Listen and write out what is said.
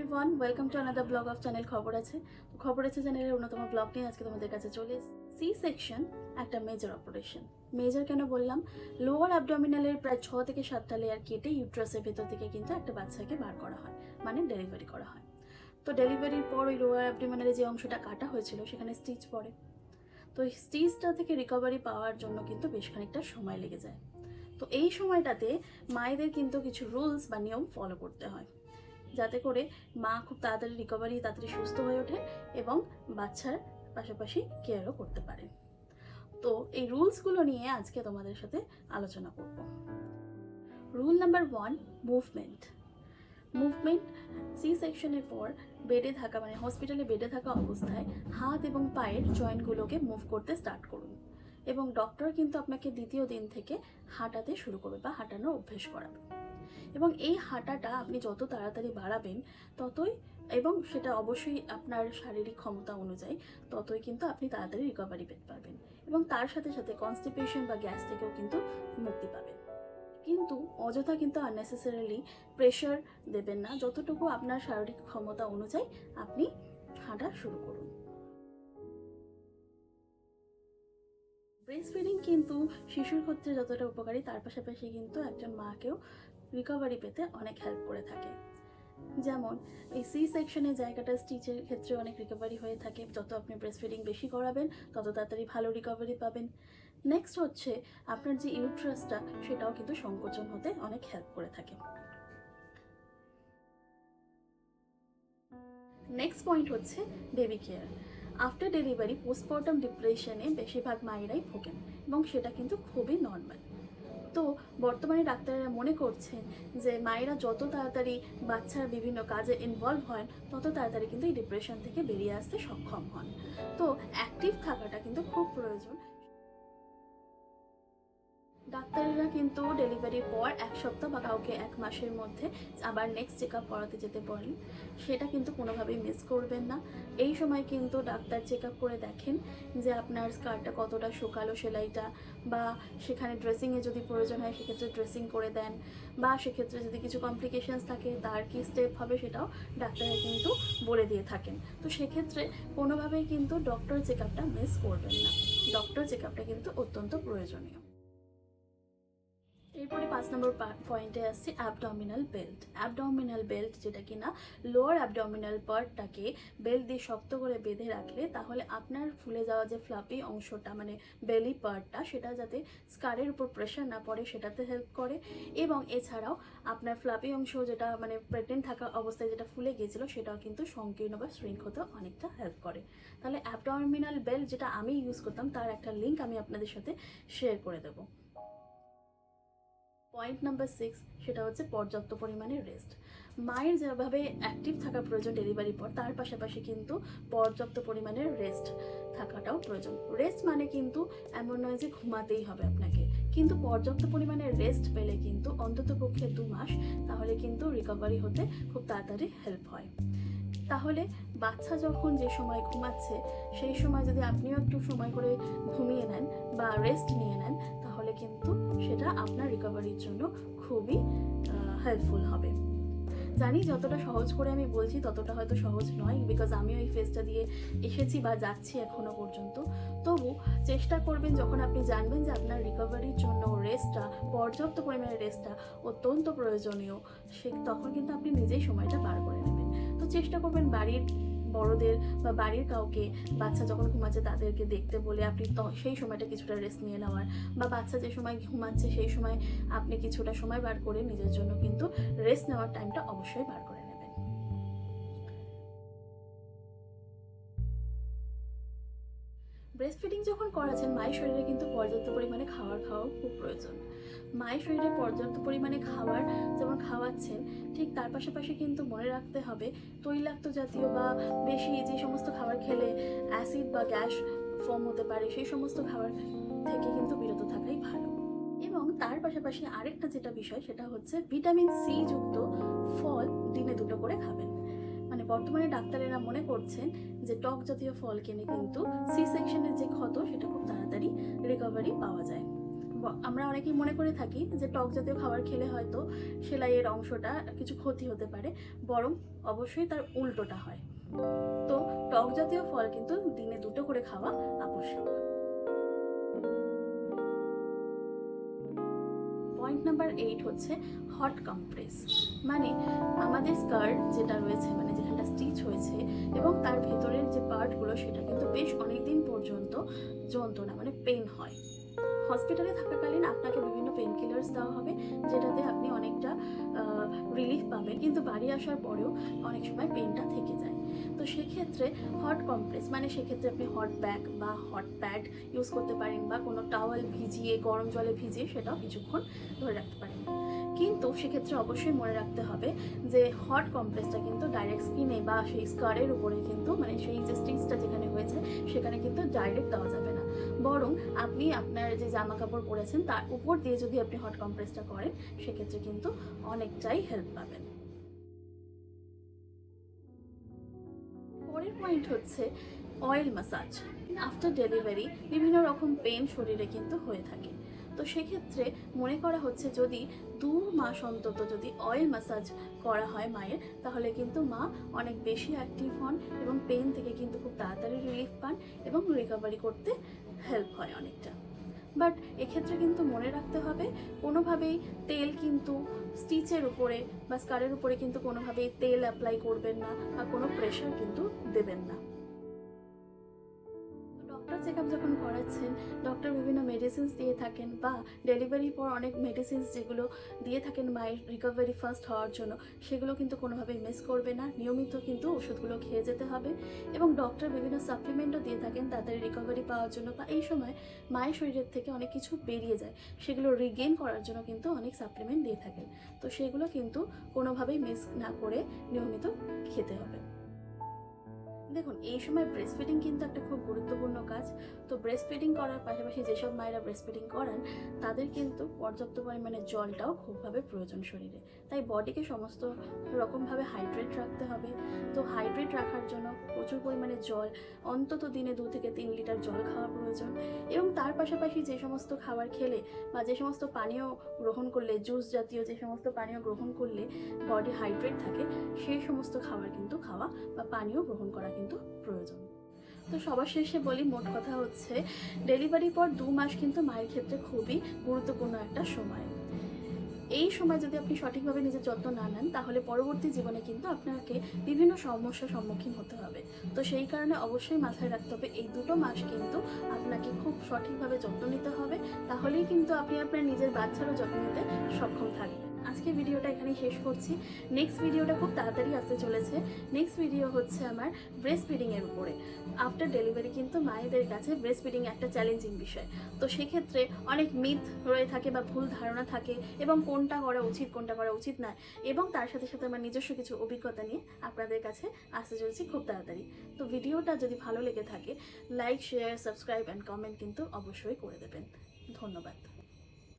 Everyone welcome to another blog of channel খবর আছে তো খবর আছে চ্যানেলের অন্যতম ব্লগ নিয়ে আজকে তোমাদের কাছে চলে সি সেকশন একটা মেজর অপারেশন মেজর কেন বললাম? লোয়ার অ্যাবডোমিনালের প্রায় ছ থেকে সাতটা লেয়ার কেটে ইউট্রাসের ভেতর থেকে কিন্তু একটা বাচ্চাকে বার করা হয় মানে ডেলিভারি করা হয়। তো ডেলিভারির পর ওই লোয়ার অ্যাবডোমিনালের যে অংশটা কাটা হয়েছিল, সেখানে স্টিচ পড়ে। তো স্টিচটা থেকে রিকভারি পাওয়ার জন্য কিন্তু বেশ খানিকটা সময় লেগে যায়। তো এই সময়টাতে মায়েদের কিন্তু কিছু রুলস বা নিয়ম ফলো করতে হয়। যাতে করে মা খুব তাড়াতাড়ি রিকভারি তাড়াতাড়ি সুস্থ হয়ে ওঠে এবং বাচ্চার পাশাপাশি কেয়ারও করতে পারে। তো এই রুলসগুলো নিয়ে আজকে তোমাদের সাথে আলোচনা করব। Rule number one movement movement C সেকশনের পর বেডে থাকা মানে হসপিটালে বেডে থাকা অবস্থায় হাত এবং পায়ের জয়েন্টগুলোকে মুভ করতে স্টার্ট করুন এবং ডক্টর কিন্তু আপনাকে দ্বিতীয় দিন থেকে হাঁটাতে শুরু করবে বা হাঁটানোর অভ্যেস করাবে। এবং এই হাঁটাটা আপনি যত তাড়াতাড়ি বাড়াবেন ততই এবং সেটা অবশ্যই আপনার শারীরিক ক্ষমতা অনুযায়ী ততই কিন্তু আপনি তাড়াতাড়ি রিকভারি পেতে পারবেন এবং তার সাথে সাথে কনস্টিপেশন বা গ্যাস থেকেও কিন্তু মুক্তি পাবেন। কিন্তু অযথা কিন্তু আননেসেসারিলি প্রেশার দেবেন না, যতটুকু আপনার শারীরিক ক্ষমতা অনুযায়ী আপনি হাঁটা শুরু করুন। ব্রেস্ট ফিডিং কিন্তু শিশুর ক্ষেত্রে যতটা উপকারী, তার পাশাপাশি কিন্তু একজন মাকেও রিকভারি পেতে অনেক হেল্প করে থাকে। যেমন, এই সি সেকশনের জায়গাটা স্টিচের ক্ষেত্রে অনেক রিকভারি হয়ে থাকে। যত আপনি ব্রেস্ট ফিডিং বেশি করাবেন, তত তাড়াতাড়ি ভালো রিকভারি পাবেন। নেক্সট হচ্ছে, আপনার যে ইউট্রাসটা সেটাও কিন্তু সংকোচন হতে অনেক হেল্প করে থাকে। নেক্সট পয়েন্ট হচ্ছে baby care after delivery postpartum ডিপ্রেশনে বেশিরভাগ মায়েরাই ভোগেন এবং সেটা কিন্তু খুবই নর্মাল তো বর্তমানে ডাক্তাররা মনে করছেন যে মায়েরা যত তাড়াতাড়ি বাচ্চার বিভিন্ন কাজে ইনভলভ হন, তত তাড়াতাড়ি কিন্তু এই ডিপ্রেশন থেকে বেরিয়ে আসতে সক্ষম হন। তো অ্যাক্টিভ থাকাটা কিন্তু খুব প্রয়োজন। ডাক্তারেরা কিন্তু ডেলিভারির পর এক সপ্তাহ বা কাউকে এক মাসের মধ্যে আবার নেক্সট চেক আপ করাতে যেতে বলেন। সেটা কিন্তু কোনোভাবেই মিস করবেন না। এই সময় কিন্তু ডাক্তার চেক আপ করে দেখেন যে আপনার স্কার্টটা কতটা শুকালো সেলাইটা বা সেখানে ড্রেসিংয়ে যদি প্রয়োজন হয় সেক্ষেত্রে ড্রেসিং করে দেন বা সেক্ষেত্রে যদি কিছু কমপ্লিকেশানস থাকে তার কি স্টেপ হবে সেটাও ডাক্তাররা কিন্তু বলে দিয়ে থাকেন। তো সেক্ষেত্রে কোনোভাবেই কিন্তু ডক্টর চেক আপটা মিস করবেন না। ডক্টর চেক আপটা কিন্তু অত্যন্ত প্রয়োজনীয়। এরপরে পাঁচ নম্বর পয়েন্টে আসছে অ্যাবডমিনাল বেল্ট অ্যাবডমিনাল বেল্ট যেটা কিনা লোয়ার অ্যাবডমিনাল পার্টটাকে বেল্ট দিয়ে শক্ত করে বেঁধে রাখলে তাহলে আপনার ফুলে যাওয়া যে ফ্লাপি অংশটা মানে বেলি পার্টটা সেটা যাতে স্কারের উপর প্রেশার না পড়ে, সেটাতে হেল্প করে। এবং এছাড়াও আপনার ফ্লাপি অংশ যেটা মানে প্রেগনেন্ট থাকা অবস্থায় যেটা ফুলে গিয়েছিল, সেটাও কিন্তু সংকীর্ণ বা শ্রিঙ্ক হতে অনেকটা হেল্প করে। তাহলে অ্যাবডমিনাল বেল্ট যেটা আমি ইউজ করতাম, তার একটা লিঙ্ক আমি আপনাদের সাথে শেয়ার করে দেবো। পয়েন্ট নাম্বার সিক্স সেটা হচ্ছে পর্যাপ্ত পরিমাণে রেস্ট মায়ের যেভাবে অ্যাক্টিভ থাকা প্রয়োজন ডেলিভারি পর, তার পাশাপাশি কিন্তু পর্যাপ্ত পরিমাণে রেস্ট থাকাটাও প্রয়োজন। রেস্ট মানে কিন্তু এমন নয় যে ঘুমাতেই হবে আপনাকে। কিন্তু পর্যাপ্ত পরিমাণে রেস্ট পেলে কিন্তু অন্তত পক্ষে দু মাস, তাহলে কিন্তু রিকভারি হতে খুব তাড়াতাড়ি হেল্প হয়। তাহলে বাচ্চা যখন যে সময় ঘুমাচ্ছে, সেই সময় যদি আপনিও একটু সময় করে ঘুমিয়ে নেন বা রেস্ট নিয়ে নেন কিন্তু সেটা আপনার রিকভারির জন্য খুবই হেল্পফুল হবে। জানি যতটা সহজ করে আমি বলছি, ততটা হয়তো সহজ নয় বিকজ আমিও এই ফেজটা দিয়ে এসেছি বা যাচ্ছি এখনও পর্যন্ত। তবু চেষ্টা করবেন যখন আপনি জানবেন যে আপনার রিকভারির জন্য রেস্টটা পর্যাপ্ত পরিমাণে রেস্টটা অত্যন্ত প্রয়োজনীয়, সে তখন কিন্তু আপনি নিজেই সময়টা পার করে নেবেন। তো চেষ্টা করবেন বাড়ির বড়দের বা বাড়ির কাউকে বাচ্চা যখন ঘুমাচ্ছে তাদেরকে দেখতে বলে আপনি সেই সময়টা কিছুটা রেস্ট নিয়ে নেওয়ার। বা বাচ্চা যে সময় ঘুমাচ্ছে সেই সময় আপনি কিছুটা সময় বার করে নিজের জন্য কিন্তু রেস্ট নেওয়ার টাইমটা অবশ্যই বার করে নেবেন। ব্রেস্ট ফিডিং যখন করাচ্ছেন, মায়ের শরীরে কিন্তু পর্যাপ্ত পরিমাণে খাবার খাওয়াও খুব প্রয়োজন। মায়ের শরীরে পর্যাপ্ত পরিমাণে খাবার যেমন খাওয়াচ্ছেন, ঠিক তার পাশাপাশি কিন্তু মনে রাখতে হবে তৈলাক্ত জাতীয় বা বেশি যে সমস্ত খাবার খেলে অ্যাসিড বা গ্যাস ফর্ম হতে পারে, সেই সমস্ত খাবার থেকে কিন্তু বিরত থাকাই ভালো। এবং তার পাশাপাশি আরেকটা যেটা বিষয়, সেটা হচ্ছে ভিটামিন সি যুক্ত ফল দিনে দুটো করে খাবেন। মানে বর্তমানে ডাক্তারেরা মনে করছেন যে টক জাতীয় ফল কিনে কিন্তু সি সেকশনের যে ক্ষত, সেটা খুব তাড়াতাড়ি রিকভারি পাওয়া যায়। আমরা অনেকেই মনে করে থাকি যে টক জাতীয় খাবার খেলে হয়তো সেলাইয়ের অংশটা কিছু ক্ষতি হতে পারে, বরং অবশ্যই তার উল্টোটা হয়। তো টক জাতীয় ফল কিন্তু দিনে দুটো করে খাওয়া আবশ্যক। পয়েন্ট নাম্বার এইট হচ্ছে হট কম্প্রেস মানে আমাদের স্কার্ট যেটা রয়েছে মানে যেখানটা স্টিচ হয়েছে এবং তার ভেতরের যে পার্টগুলো সেটা কিন্তু বেশ অনেক দিন পর্যন্ত যন্ত্রণা মানে পেন হয়। হসপিটালে থাকাকালীন আপনাকে বিভিন্ন পেন কিলার্স দেওয়া হবে, যেটাতে আপনি অনেকটা রিলিফ পাবেন। কিন্তু বাড়ি আসার পরেও অনেক সময় পেনটা থেকে যায়। তো সেক্ষেত্রে হট কম্প্রেস মানে সেক্ষেত্রে আপনি হট ব্যাগ বা হট প্যাড ইউজ করতে পারেন বা কোনো টাওয়াল ভিজিয়ে, গরম জলে ভিজিয়ে সেটাও কিছুক্ষণ ধরে রাখতে পারেন। কিন্তু সেক্ষেত্রে অবশ্যই মনে রাখতে হবে যে হট কম্প্রেসটা কিন্তু ডাইরেক্ট স্কিনে বা সেই স্কারের উপরে কিন্তু মানে সেই যে স্টিচটা যেখানে হয়েছে, সেখানে কিন্তু ডাইরেক্ট দেওয়া যাবে না। বরং আপনি আপনার যে জামা কাপড় পরেছেন, তার উপর দিয়ে যদি আপনি হট কম্প্রেসটা করেন, সেক্ষেত্রে কিন্তু অনেকটাই হেল্প পাবেন। পরের পয়েন্ট হচ্ছে অয়েল ম্যাসাজ আফটার ডেলিভারি বিভিন্ন রকম পেন শরীরে কিন্তু হয়ে থাকে। তো সেক্ষেত্রে মনে করা হচ্ছে যদি দু মাস অন্তত যদি অয়েল ম্যাসাজ করা হয় মায়ের, তাহলে কিন্তু মা অনেক বেশি অ্যাক্টিভ হন এবং পেন থেকে কিন্তু খুব তাড়াতাড়ি রিলিফ পান এবং রিকভারি করতে হেল্প হয় অনেকটা। বাট এক্ষেত্রে কিন্তু মনে রাখতে হবে, কোনোভাবেই তেল কিন্তু স্টিচের উপরে বা স্কারের উপরে কিন্তু কোনোভাবেই তেল অ্যাপ্লাই করবেন না বা কোনো প্রেশার কিন্তু দেবেন না। ডক্টর চেক আপ যখন করাচ্ছেন ডক্টর মেডিসিনস দিয়ে থাকেন বা ডেলিভারির পর অনেক মেডিসিনস যেগুলো দিয়ে থাকেন মায়ের রিকভারি ফার্স্ট হওয়ার জন্য, সেগুলো কিন্তু কোনোভাবেই মিস করবে না। নিয়মিত কিন্তু ওষুধগুলো খেয়ে যেতে হবে এবং ডক্টর বিভিন্ন সাপ্লিমেন্টও দিয়ে থাকেন তাদের রিকভারি পাওয়ার জন্য বা এই সময় মায়ের শরীরের থেকে অনেক কিছু বেরিয়ে যায়, সেগুলো রিগেইন করার জন্য কিন্তু অনেক সাপ্লিমেন্ট দিয়ে থাকেন। তো সেগুলো কিন্তু কোনোভাবেই মিস না করে নিয়মিত খেতে হবে। দেখুন, এই সময় ব্রেস্ট ফিডিং কিন্তু একটা খুব তো ব্রেস্ট ফিডিং করার পাশাপাশি যেসব মায়েরা ব্রেস্ট ফিডিং করান, তাদের কিন্তু পর্যাপ্ত পরিমাণে জলটাও খুবভাবে প্রয়োজন শরীরে। তাই বডিকে সমস্ত রকমভাবে হাইড্রেট রাখতে হবে। তো হাইড্রেট রাখার জন্য প্রচুর পরিমাণে জল, অন্তত দিনে দু থেকে তিন লিটার জল খাওয়া প্রয়োজন। এবং তার পাশাপাশি যে সমস্ত খাবার খেলে বা যে সমস্ত পানীয় গ্রহণ করলে জুস জাতীয় যে সমস্ত পানীয় গ্রহণ করলে বডি হাইড্রেট থাকে, সেই সমস্ত খাবার কিন্তু খাওয়া বা পানীয় গ্রহণ করা কিন্তু প্রয়োজন। তো সবার শেষে বলি, মোট কথা হচ্ছে ডেলিভারির পর দু মাস কিন্তু মায়ের ক্ষেত্রে খুবই গুরুত্বপূর্ণ একটা সময়। এই সময় যদি আপনি সঠিকভাবে নিজের যত্ন না নেন, তাহলে পরবর্তী জীবনে কিন্তু আপনাকে বিভিন্ন সমস্যার সম্মুখীন হতে হবে। তো সেই কারণে অবশ্যই মাথায় রাখতে হবে, এই দুটো মাস কিন্তু আপনাকে খুব সঠিকভাবে যত্ন নিতে হবে। তাহলেই কিন্তু আপনি আপনার নিজের বাচ্চারও যত্ন নিতে সক্ষম থাকবেন। আজকে ভিডিওটা এখানেই শেষ করছি। নেক্সট ভিডিওটা খুব তাড়াতাড়ি আসতে চলেছে। নেক্সট ভিডিও হচ্ছে আমার ব্রেস্ট ফিডিংয়ের উপরে। আফটার ডেলিভারি কিন্তু মায়েদের কাছে ব্রেস্ট ফিডিং একটা চ্যালেঞ্জিং বিষয়। তো সেক্ষেত্রে অনেক মিথ রয়ে থাকে বা ভুল ধারণা থাকে এবং কোনটা করা উচিত, কোনটা করা উচিত নয়। এবং তার সাথে সাথে আমার নিজস্ব কিছু অভিজ্ঞতা নিয়ে আপনাদের কাছে আসতে চলেছি খুব তাড়াতাড়ি। তো ভিডিওটা যদি ভালো লেগে থাকে like share subscribe and comment কিন্তু অবশ্যই করে দেবেন। ধন্যবাদ।